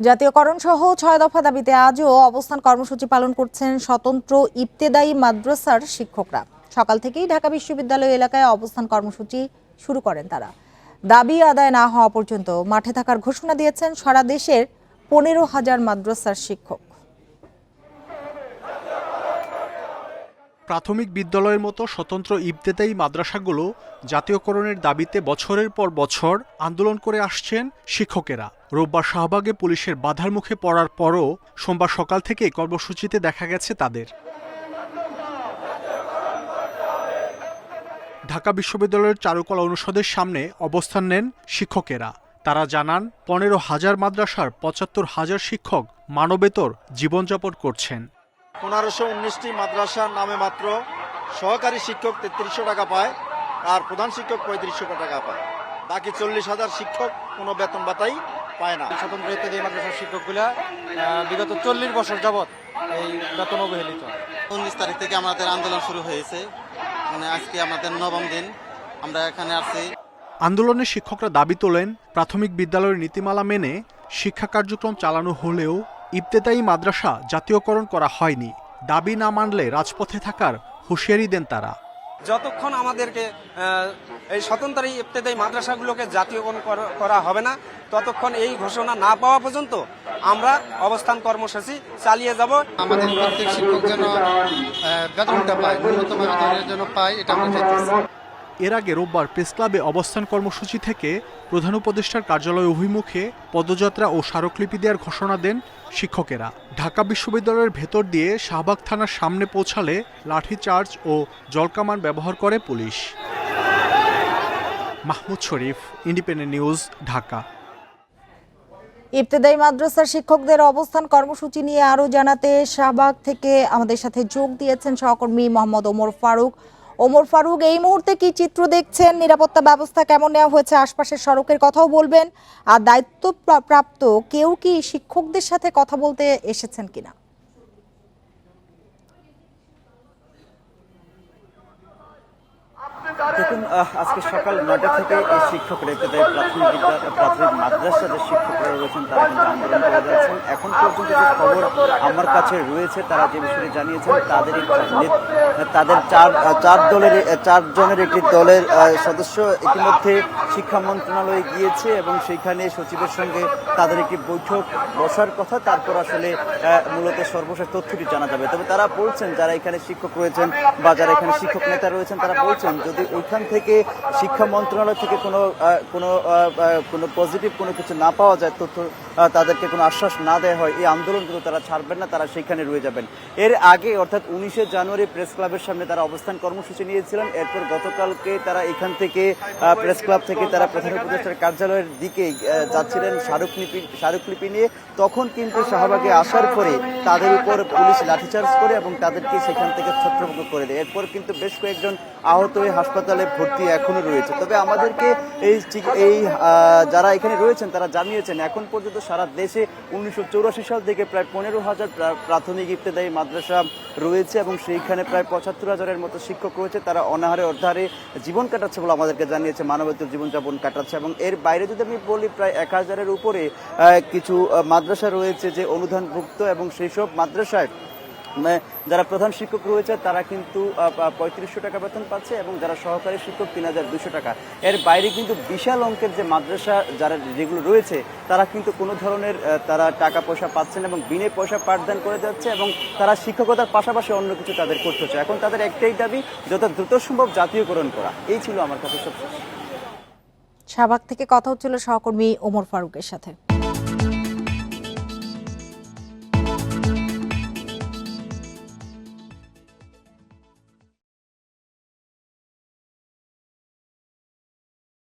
জাতীয়করণ সহ ছয় দফা দাবিতে আজও অবস্থান কর্মসূচি পালন করছেন স্বতন্ত্র ইবতেদায়ী মাদ্রাসার শিক্ষকরা। সকাল থেকেই ঢাকা বিশ্ববিদ্যালয় এলাকায় অবস্থান কর্মসূচি শুরু করেন তারা। দাবি আদায় না হওয়া পর্যন্ত মাঠে থাকার ঘোষণা দিয়েছেন সারা দেশের পনেরো হাজার মাদ্রাসার শিক্ষক। প্রাথমিক বিদ্যালয়ের মতো স্বতন্ত্র ইবতেদায়ী মাদ্রাসাগুলো জাতীয়করণের দাবিতে বছরের পর বছর আন্দোলন করে আসছেন শিক্ষকেরা। রোববার শাহবাগে পুলিশের বাধার মুখে পড়ার পরও সোমবার সকাল থেকে কর্মসূচিতে দেখা গেছে তাদের। ঢাকা বিশ্ববিদ্যালয়ের চারুকলা অনুষদের সামনে অবস্থান নেন শিক্ষকেরা। তারা জানান, পনেরো হাজার মাদ্রাসার পঁচাত্তর হাজার শিক্ষক মানবেতর জীবনযাপন করছেন। পনেরোশো উনিশটি মাদ্রাসার নামে মাত্র সহকারী শিক্ষক তেত্রিশশো টাকা পায় আর প্রধান শিক্ষক পঁয়ত্রিশশো টাকা পায়। বাকি চল্লিশ হাজার শিক্ষক কোনো বেতন ভাতাই পায় না। স্বতন্ত্র ইত্যাদি মাদ্রাসার শিক্ষকগুলা বিগত চল্লিশ বছর যাবৎ এই বেতন অবহেলিত। উনিশ তারিখ থেকে আমাদের আন্দোলন শুরু হয়েছে। মানে আজকে আমাদের নবম দিন। আমরা এখানে আসছি আন্দোলনে শিক্ষকরা দাবি তোলেন প্রাথমিক বিদ্যালয়ের নীতিমালা মেনে শিক্ষা কার্যক্রম চালানো হলেও ইবতেদায়ী মাদ্রাসা জাতীয়করণ করা হয়নি। দাবি না মানলে রাজপথে থাকার হুঁশিয়ারি দেন তারা। যতক্ষণ আমাদেরকে এই স্বতন্ত্র ইত্যাদি মাদ্রাসাগুলোকে জাতীয়করণ করা- হবে না ততক্ষণ এই ঘোষণা না পাওয়া পর্যন্ত আমরা অবস্থান কর্মসূচি চালিয়ে যাব। আমাদের প্রত্যেক শিক্ষক যেন বেতনটা পায় ন্যূনতম বেতনের জন্য পায় এটা আমরা এর আগে রোববার প্রেস ক্লাবে অবস্থান কর্মসূচি থেকে প্রধান উপদেষ্টার কার্যালয় অভিমুখে পদযাত্রা ও স্মারকলিপি দেওয়ার ঘোষণা দেন শিক্ষকেরা। ঢাকা বিশ্ববিদ্যালয়ের ভেতর দিয়ে শাহবাগ থানার সামনে পৌঁছালে লাঠিচার্জ ও জলকামান ব্যবহার করে police. Mahmud Sharif, Independent News, Dhaka. ইবতেদায়ী মাদ্রাসার শিক্ষকদের অবস্থান কর্মসূচি নিয়ে আরও জানাতে শাহবাগ থেকে আমাদের সাথে যোগ দিয়েছেন সহকর্মী মোহাম্মদ ওমর ফারুক। ওমর ফারুক, এই মুহূর্তে কি চিত্র দেখছেন? নিরাপত্তা ব্যবস্থা কেমন নেওয়া হয়েছে? আশপাশের সড়কের কথাও বলবেন। আর দায়িত্ব প্রাপ্ত কেউ কি শিক্ষকদের সাথে কথা বলতে এসেছেন কিনা? দেখুন আজকে সকাল নয়টা থেকে এই শিক্ষকরা তাদের প্রাথমিক বিদ্যা- প্রাথমিক মাদ্রাসা যে শিক্ষকরা রয়েছেন তারা কিন্তু আন্দোলন করে যাচ্ছেন। এখন পর্যন্ত যে খবর আমার কাছে রয়েছে তারা যে বিষয়টি জানিয়েছেন তাদের তাদের চার চার দলের চার জনের একটি দলের সদস্য ইতিমধ্যে শিক্ষা মন্ত্রণালয়ে গিয়েছে এবং সেইখানে সচিবের সঙ্গে তাদের একটি বৈঠক বসার কথা। তারপর আসলে মূলত সর্বশেষ তথ্যটি জানা যাবে। তবে তারা বলছেন যারা এখানে শিক্ষক রয়েছেন বা যারা এখানে শিক্ষক নেতা রয়েছেন তারা বলছেন যদি ওইখান থেকে শিক্ষা মন্ত্রণালয় থেকে কোনো কোনো কোনো পজিটিভ কোনো কিছু না পাওয়া যায় তথ্য তাদেরকে কোনো আশ্বাস না দেওয়া হয়, এই আন্দোলন কিন্তু তারা ছাড়বেন না, তারা সেখানে রয়ে যাবেন। এর আগে, অর্থাৎ উনিশে জানুয়ারি প্রেস ক্লাবের সামনে তারা অবস্থান কর্মসূচি নিয়েছিলেন। এরপর গতকালকে তারা এখান থেকে প্রেস ক্লাব থেকে তারা প্রধান উপদেষ্টার কার্যালয়ের দিকে যাচ্ছিলেন স্মারকলিপি স্মারকলিপি নিয়ে। তখন কিন্তু শাহবাগে আসার পরে তাদের উপর পুলিশ লাঠিচার্জ করে এবং তাদেরকে সেখান থেকে ছত্রভঙ্গ করে দেয়। এরপর কিন্তু বেশ কয়েকজন আহত হয়ে হাসপাতালে ভর্তি এখনও রয়েছে। তবে আমাদেরকে এই চিক- এই যারা এখানে রয়েছেন, তারা জানিয়েছেন, এখন পর্যন্ত সারা দেশে উনিশশো সাল থেকে প্রায় পনেরো হাজার প্রা- প্রাথমিক ইবতেদায়ী মাদ্রাসা রয়েছে এবং সেইখানে প্রায় পঁচাত্তর হাজারের মতো শিক্ষক রয়েছে। তারা অনাহারে অর্ধারে জীবন কাটাচ্ছে বলে আমাদেরকে জানিয়েছে মানবতার জীবনযাপন কাটাচ্ছে এবং এর বাইরে যদি আমি বলি, প্রায় এক হাজারের উপরে কিছু মাদ্রাসা রয়েছে যে অনুদানভুক্ত এবং সেই সব মাদ্রাসায় যারা প্রধান শিক্ষক রয়েছে, তারা কিন্তু পঁয়ত্রিশশো টাকা বেতন পাচ্ছে এবং যারা সহকারী শিক্ষক, তিন হাজার দুশো টাকা। এর বাইরে কিন্তু বিশাল অঙ্কের যে মাদ্রাসা যারা যেগুলো রয়েছে, তারা কিন্তু কোনো ধরনের তারা টাকা পয়সা পাচ্ছেন এবং বিনে পয়সা পাঠদান করে যাচ্ছে এবং তারা শিক্ষকতার পাশাপাশি অন্য কিছু তাদের করতে হচ্ছে। এখন তাদের একটাই দাবি, যত দ্রুত সম্ভব জাতীয়করণ করা। এই ছিল আমার কাছে সবচেয়ে শাহবাগ থেকে কথা হচ্ছিল সহকর্মী ওমর ফারুকের সাথে।